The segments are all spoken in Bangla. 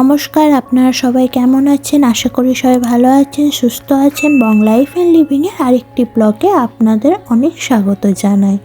নমস্কার, আপনারা সবাই কেমন আছেন? আশা করি সবাই ভালো আছেন, সুস্থ আছেন। বং লাইফ অ্যান্ড লিভিংয়ের আরেকটি ব্লগে আপনাদের অনেক স্বাগত জানাই।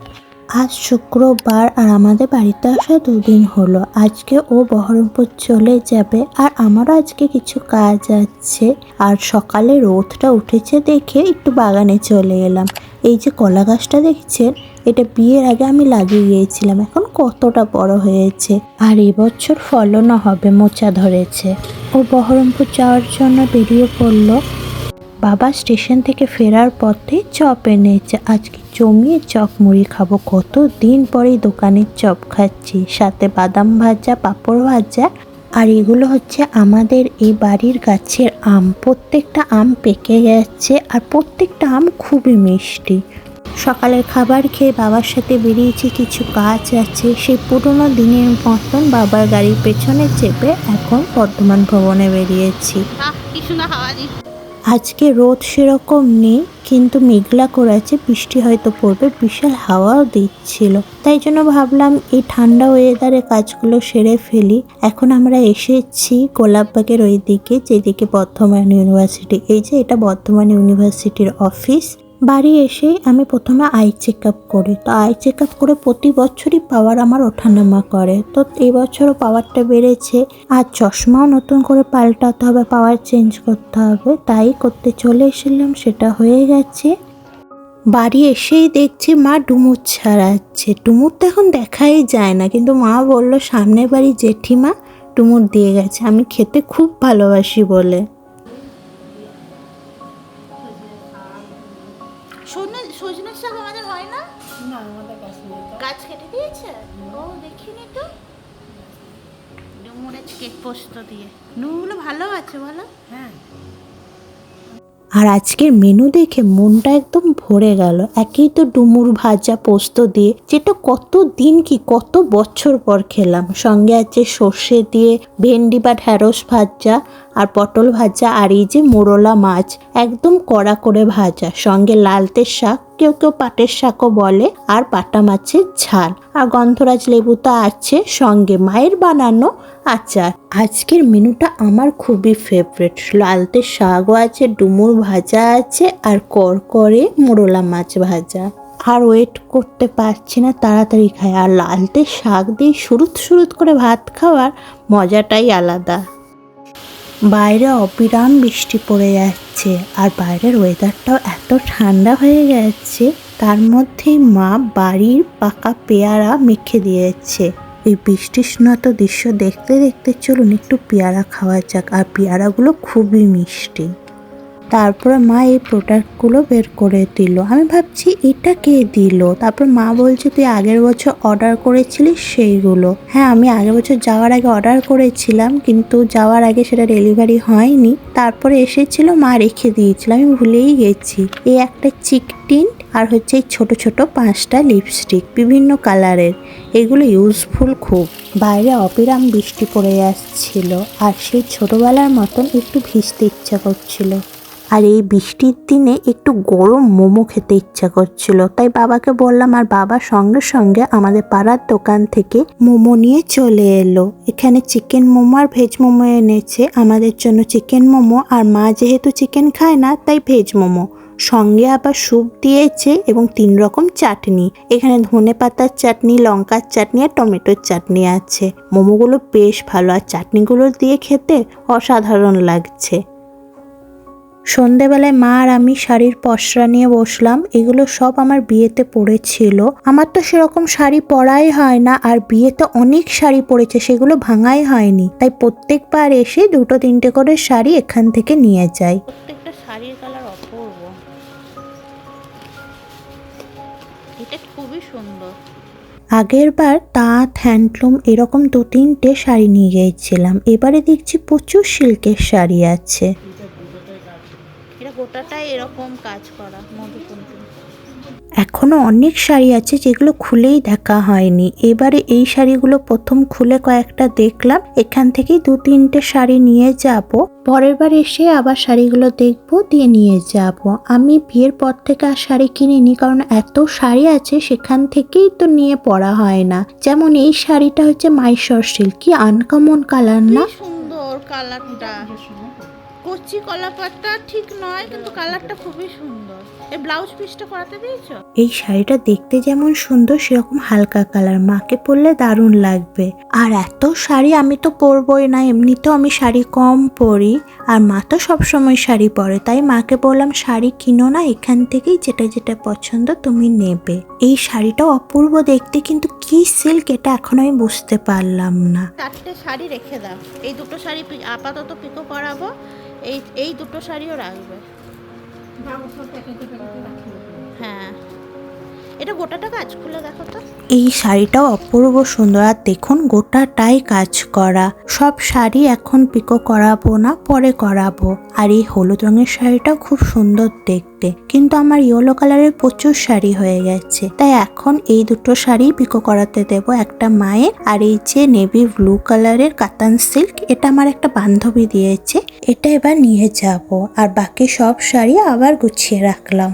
আজ শুক্রবার আর আমাদের বাড়িতে আসা দুদিন হলো। আজকে ও বহরমপুর চলে যাবে আর আমারও আজকে কিছু কাজ আছে। আর সকালে রোদটা উঠেছে দেখে একটু বাগানে চলে এলাম। এই যে কলা গাছটা দেখছেন, এটা বিয়ের আগে আমি লাগিয়ে গিয়েছিলাম, এখন কতটা বড় হয়েছে। আর এবছর ফলনও হবে মোচা ধরেছে। ও বহরমপুর যাওয়ার জন্য বেরিয়ে পড়ল। বাবা স্টেশন থেকে ফেরার পথে চপ এনেছে। আজকে জমিয়ে চপ মুড়ি খাব। কত দিন পরেই দোকানের চপ খাচ্ছি। সাথে বাদাম ভাজা, পাঁপড় ভাজা আর এগুলো হচ্ছে আমাদের এই বাড়ির গাছের আম। প্রত্যেকটা আম পেকে গেছে আর প্রত্যেকটা আম খুবই মিষ্টি। সকালের খাবার খেয়ে বাবার সাথে বেরিয়েছি, কিছু কাজ আছে। সেই পুরোনো দিনের মতন বাবার গাড়ির পেছনে চেপে এখন বর্ধমান ভবনে বেরিয়েছি। কি সুন্দর হাওয়া দিচ্ছে। আজকে রোদ সেরকম নেই, কিন্তু মেঘলা করেছে, বৃষ্টি হয়তো পড়বে, বিশাল হাওয়াও দিচ্ছিল। তাই জন্য ভাবলাম এই ঠান্ডা ওয়েদারে কাজগুলো সেরে ফেলি। এখন আমরা এসেছি গোলাপবাগের ওই দিকে যেদিকে বর্ধমান ইউনিভার্সিটি এই যে এটা বর্ধমান ইউনিভার্সিটির অফিস বাড়ি এসেই আমি প্রথমে আই চেক আপ করি। তো আই চেক আপ করে প্রতি বছরই পাওয়ার আমার ওঠানামা করে। তো এই বছরও পাওয়ারটা বেড়েছে। আর চশমাও নতুন করে পাল্টাতে হবে পাওয়ার চেঞ্জ করতে হবে। তাই করতে চলে এসেছিলাম, সেটা হয়ে গেছে। বাড়ি এসেই দেখছি মা ডুমুর ছাড়াচ্ছে। ডুমুর তো এখন দেখাই যায় না, কিন্তু মা বলল সামনের বাড়ি জেঠিমা ডুমুর দিয়ে গেছে। আমি খেতে খুব ভালোবাসি বলে। কেক পোস্ত দিয়ে। নুনগুলো ভালো আছে বলো? হ্যাঁ। আর আজকের মেনু দেখে মনটা একদম ভরে গেল। একেই তো ডুমুর ভাজা পোস্ত দিয়ে যেটা কত দিন কি কত বছর পর খেলাম। সঙ্গে আছে সর্ষে দিয়ে ভেন্ডি বা ঢ্যাঁড়স ভাজা আর পটল ভাজা আর এই যে মোরলা মাছ, একদম কড়া করে ভাজা। সঙ্গে লালতের শাক, কেউ কেউ পাটের শাকও বলে, আর পাটা মাছের ঝাল। আর গন্ধরাজ লেবু তো আছে, সঙ্গে মায়ের বানানো আচার। আজকের মেনুটা আমার খুবই ফেভারিট লালতে শাকও আছে, ডুমুর ভাজা আছে, আর করকরে মোরলা মাছ ভাজা। আর ওয়েট করতে পারছি না, তাড়াতাড়ি খাই। আর লালতে শাক দিয়ে শুরুত শুরুত করে ভাত খাওয়ার মজাটাই আলাদা। বাইরে অবিরাম বৃষ্টি পড়ে যাচ্ছে আর বাইরের ওয়েদারটাও এত ঠান্ডা হয়ে গেছে, তার মধ্যে মা বাড়ির পাকা পেয়ারা মেখে দিয়েছে। এই বৃষ্টিস্নাত দৃশ্য দেখতে দেখতে চলুন একটু পেয়ারা খাওয়া যাক, আর পেয়ারাগুলো খুবই মিষ্টি। তারপরে মা এই প্রোডাক্টগুলো বের করে দিল। আমি ভাবছি, এটা কে দিল? তারপর মা বলছে, তুই আগের বছর অর্ডার করেছিলিস সেইগুলো। হ্যাঁ আমি আগের বছর যাওয়ার আগে অর্ডার করেছিলাম, কিন্তু যাওয়ার আগে সেটা ডেলিভারি হয়নি। তারপরে এসেছিল, মা রেখে দিয়েছিল। আমি ভুলেই গেছি। এই একটা চিক আর হচ্ছে এই ছোটো ছোটো পাঁচটা লিপস্টিক বিভিন্ন কালারের এগুলো ইউজফুল খুব। বাইরে অবিরাম বৃষ্টি পড়ে আসছিল। আর সেই ছোটোবেলার মতন একটু ভিজতে ইচ্ছা করছিল। আর এই বৃষ্টির দিনে একটু গরম মোমো খেতে ইচ্ছা করছিল। তাই বাবাকে বললাম, আর বাবা সঙ্গে সঙ্গে আমাদের পাড়ার দোকান থেকে মোমো নিয়ে চলে এলো। এখানে চিকেন মোমো আর ভেজ মোমো এনেছে। আমাদের জন্য চিকেন মোমো। আর মা যেহেতু চিকেন খায় না, তাই ভেজ মোমো। সঙ্গে আবার স্যুপ দিয়েছে এবং তিন রকম চাটনি। এখানে ধনে পাতার চাটনি, লঙ্কার চাটনি আর টমেটোর চাটনি আছে। মোমোগুলো বেশ ভালো। আর চাটনিগুলো দিয়ে খেতে অসাধারণ লাগছে। সন্ধেবেলায় মা আর আমি শাড়ির পসরা নিয়ে বসলাম। এগুলো সব আমার বিয়েতে পড়েছিল। আমার তো সেরকম শাড়ি পরাই হয় না আর বিয়েতে অনেক শাড়ি পড়েছে সেগুলো ভাঙাই হয়নি। তাই প্রত্যেকবার এসে দুটো তিনটে করে শাড়ি এখান থেকে নিয়ে যাই। প্রত্যেকটা শাড়ির কালার অপূর্ব। এটা খুবই সুন্দর। আগের বার তাঁত হ্যান্ডলুম এরকম দু তিনটে শাড়ি নিয়ে গিয়েছিলাম। এবারে দেখছি প্রচুর সিল্কের শাড়ি আছে। গোটাটাই এরকম কাজ করা মধুকুন্টু এখনও অনেক শাড়ি আছে যেগুলো খুলেই দেখা হয়নি। এবারে এই শাড়িগুলো প্রথম খুলে কয়েকটা দেখলাম। এখান থেকেই দু তিনটে শাড়ি নিয়ে যাব। পরের বার এসে আবার শাড়িগুলো দেখব দিয়ে নিয়ে যাব। আমি বিয়ের পর থেকে আর শাড়ি কিনিনি কারণ এত শাড়ি আছে সেখান থেকেই তো নিয়ে পরা হয় না। যেমন এই শাড়িটা হচ্ছে মাইশর সিল্ক কি আনকমন কালার না? সুন্দর কালারটা কচি কলা পাতা ঠিক নয় কিন্তু কালারটা খুবই সুন্দর। এই ব্লাউজ পিসটা করাতে দিয়েছ এই শাড়িটা দেখতে যেমন সুন্দর সেরকম হালকা কালার। মাকে পরলে দারুণ লাগবে। আর এত শাড়ি আমি তো পরবই না এমনিতেও আমি শাড়ি কম পরি। আর মা তো সবসময় শাড়ি পরে তাই মাকে বললাম শাড়ি কিনো না এখান থেকেই যেটা যেটা পছন্দ তুমি নেবে। এই শাড়িটাও অপূর্ব দেখতে কিন্তু কি সিল্ক এটা এখন আমি বুঝতে পারলাম না। চারটে শাড়ি রেখে দাও। এই দুটো শাড়ি আপাতত পিকো করাবো। এই এই দুটো শাড়িও রাখবে। হ্যাঁ। এটা গোটাটা কাজ খুলে দেখো তো। এই শাড়িটাও অপূর্ব সুন্দর। আর দেখুন, গোটাটাই কাজ করা। সব শাড়ি এখন পিকো করাবো না, পরে করাবো। আর এই হলুদ রঙের শাড়িটাও খুব সুন্দর দেখতে। কিন্তু আমার ইয়েলো কালারের প্রচুর শাড়ি হয়ে গেছে। তাই এখন এই দুটো শাড়ি পিকো করাতে দেব। একটা মায়ের আর এই যে নেভি ব্লু কালারের কাতান সিল্ক এটা আমার একটা বান্ধবী দিয়েছে। এটা এবার নিয়ে যাব। আর বাকি সব শাড়ি আবার গুছিয়ে রাখলাম।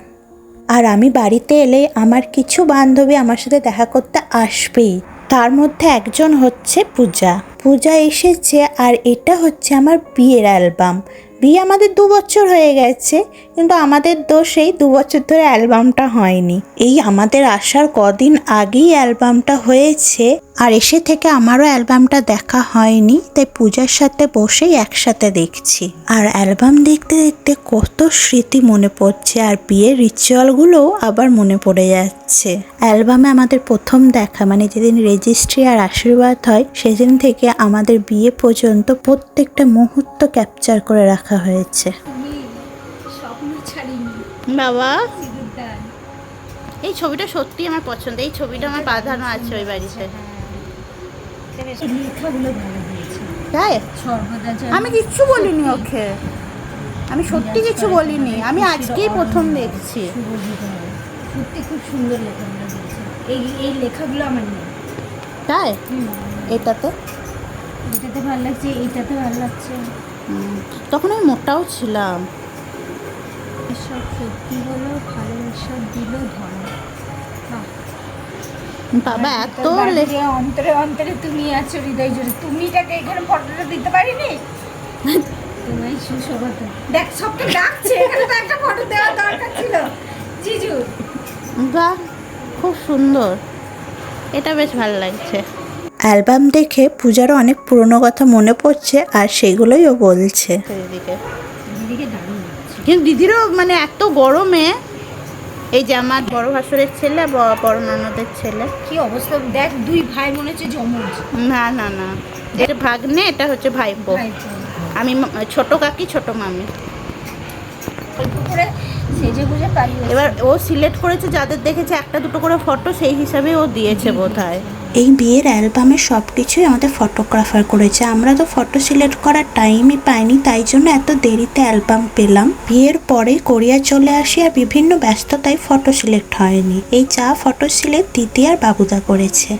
আর আমি বাড়িতে এলে আমার কিছু বান্ধবী আমার সাথে দেখা করতে আসবেই। তার মধ্যে একজন হচ্ছে পূজা। পূজা এসেছে আর এটা হচ্ছে আমার বিয়ের অ্যালবাম। বিয়ে আমাদের দু বছর হয়ে গেছে, কিন্তু আমাদের দোষেই দু বছর ধরে অ্যালবামটা হয়নি। এই আমাদের আসার কদিন আগেই অ্যালবামটা হয়েছে আর এসে থেকে আমারও অ্যালবামটা দেখা হয়নি, তাই পূজার সাথে বসেই একসাথে দেখছি। আর অ্যালবাম দেখতে দেখতে কত স্মৃতি মনে পড়ছে আর বিয়ের রিচুয়ালগুলোও আবার মনে পড়ে যাচ্ছে। অ্যালবামে আমাদের প্রথম দেখা মানে যেদিন রেজিস্ট্রি আর আশীর্বাদ হয়, সেদিন থেকে আমাদের বিয়ে পর্যন্ত প্রত্যেকটা মুহূর্ত ক্যাপচার করে রাখা হয়েছে। স্বপ্ন ছাড়িনি বাবা এই ছবিটা সত্যি আমার পছন্দ। এই ছবিটা আমার বাঁধানো আছে ওই বাড়িতে। এই লেখাগুলো ভালো হয়েছে। তাই? আমি কিচ্ছু বলিনি ওকে। আমি সত্যি কিছু বলিনি। আমি আজকেই প্রথম দেখছি। সত্যি খুব সুন্দর লেখাগুলো এই এই লেখাগুলো আমার নেই। তাই? এটাতে? এটাতে ভালো লাগছে এইটাতে ভালো লাগছে। তখন আমি মোটাও ছিলাম। এসব সত্যি হলো ভালোবাসা দিল ধরা। বাবা এত তোর লে- অন্তরে অন্তরে তুমি আছো হৃদয় জুড়ে তুমিটাকে এখানে ফটোটা দিতে পারিনি? তোমায় সুস্বাগত। দেখ সবটা ডাকছে এখানে তো একটা ফটো দেওয়া দরকার ছিল। জিজু। বাহ খুব সুন্দর। এটা বেশ ভালো লাগছে। অ্যালবাম দেখে পূজারও অনেক পুরনো কথা মনে পড়ছে আর সেগুলোই ও বলছে। কিন্তু দিদিরও মানে এত গরমে এই যে আমার বড় ভাসুরের ছেলে ব- বড় ননদের ছেলে। কি অবস্থা? দেখ দুই ভাই মনে হচ্ছে জমজ না না না। এটা ভাগ্নে এটা হচ্ছে ভাইপো। ভাই আমি মা- ছোট কাকি ছোট মামি। অল্প করে সেজে গুজে পালিয়ে এবার ও সিলেক্ট করেছে যাদের দেখেছে একটা দুটো করে ফটো সেই হিসাবে ও দিয়েছে বোধ হয় এই বিয়ের অ্যালবামে সব কিছুই আমাদের ফটোগ্রাফার করেছে। আমরা তো ফটো সিলেক্ট করার টাইমই পাইনি তাই জন্য এত দেরিতে অ্যালবাম পেলাম। বিয়ের পরে কোরিয়া চলে আসি আর বিভিন্ন ব্যস্ততায় ফটো সিলেক্ট হয়নি। এই চা ফটো সিলেক্ট দিদি আর বাবুদা করেছে।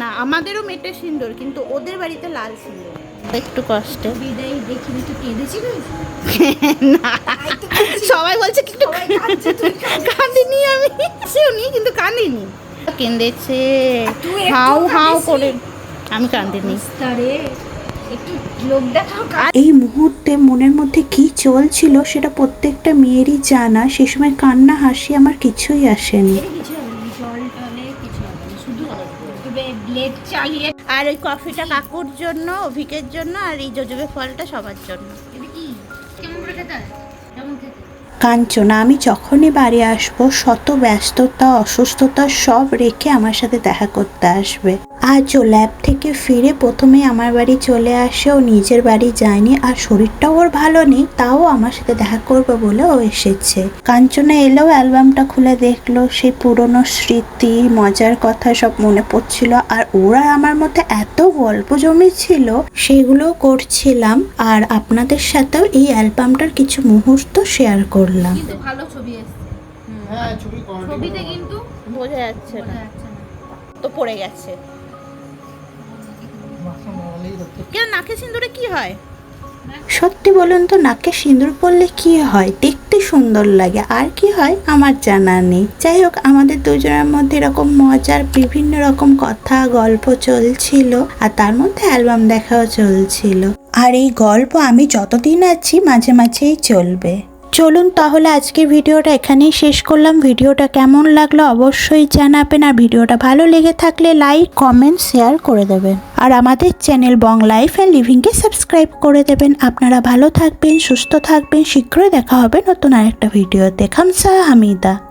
না আমাদেরও মেটে সিন্দুর কিন্তু ওদের বাড়িতে লাল সিন্দুর। একটু কষ্টে। সবাই বলছে কিন্তু সবাই কাঁদছে, তুই কাঁদছিস। কাঁদিনি আমি। শুনি কিন্তু কাঁদিনি। কেঁদেছে। হাউ হাউ করে। আমি কাঁদিনি। তারে একটু লোক দেখাও কাজ এই মুহূর্তে মনের মধ্যে কি চলছিল সেটা প্রত্যেকটা মেয়েরই জানা। সে সময় কান্না হাসি আমার কিছুই আসেনি কিছু হবে না, জল টলে কিছু হবে না, শুধু তবে ব্লেড চালিয়ে আর ওই কফিটা কাকুর জন্য, অভিকের জন্য, আর এই জজবে ফলটা সবার জন্য। কাঞ্চনা, আমি যখনই বাড়ি আসব, শত ব্যস্ততা, অসুস্থতা সব রেখে আমার সাথে দেখা করতে আসবে। আজ ও ল্যাব থেকে ফিরে প্রথমে আমার বাড়ি চলে আসে ও নিজের বাড়ি যায়নি। আর শরীরটাও ওর ভালো নেই তাও আমার সাথে দেখা করবে বলে ও এসেছে। কাঞ্চনা এলেও অ্যালবামটা খুলে দেখল। সেই পুরনো স্মৃতি মজার কথা সব মনে পড়ছিল। আর ওরা আমার মধ্যে এত গল্প জমেছিল সেগুলো করছিলাম। আর আপনাদের সাথেও এই অ্যালবামটার কিছু মুহূর্ত শেয়ার করলাম। ভালো ছবি এসছে। হ্যাঁ ছবিতে কিন্তু বোঝা যাচ্ছে না। তো পড়ে গেছে। নাকে সিন্দুরে কি হয়? সত্যি বলুন তো, নাকে সিঁদুর পরলে কি হয়? দেখতে সুন্দর লাগে। আর কি হয়? আমার জানা নেই। যাই হোক, আমাদের দুজনের মধ্যে এরকম মজার বিভিন্ন রকম কথা, গল্প চলছিল আর তার মধ্যে অ্যালবাম দেখাও চলছিল। আর এই গল্প আমি যতদিন আছি, মাঝে মাঝেই চলবে। চলুন তাহলে আজকে ভিডিওটা এখানেই শেষ করলাম। ভিডিওটা কেমন লাগল অবশ্যই জানাবেন আর ভিডিওটা ভালো লেগে থাকলে লাইক, কমেন্ট, শেয়ার করে দেবেন। আর আমাদের চ্যানেল বং লাইফ অ্যান্ড লিভিংকে সাবস্ক্রাইব করে দেবেন। আপনারা ভালো থাকবেন, সুস্থ থাকবেন। শীঘ্রই দেখা হবে নতুন আরেকটা ভিডিওতে। খামসা হামিদা।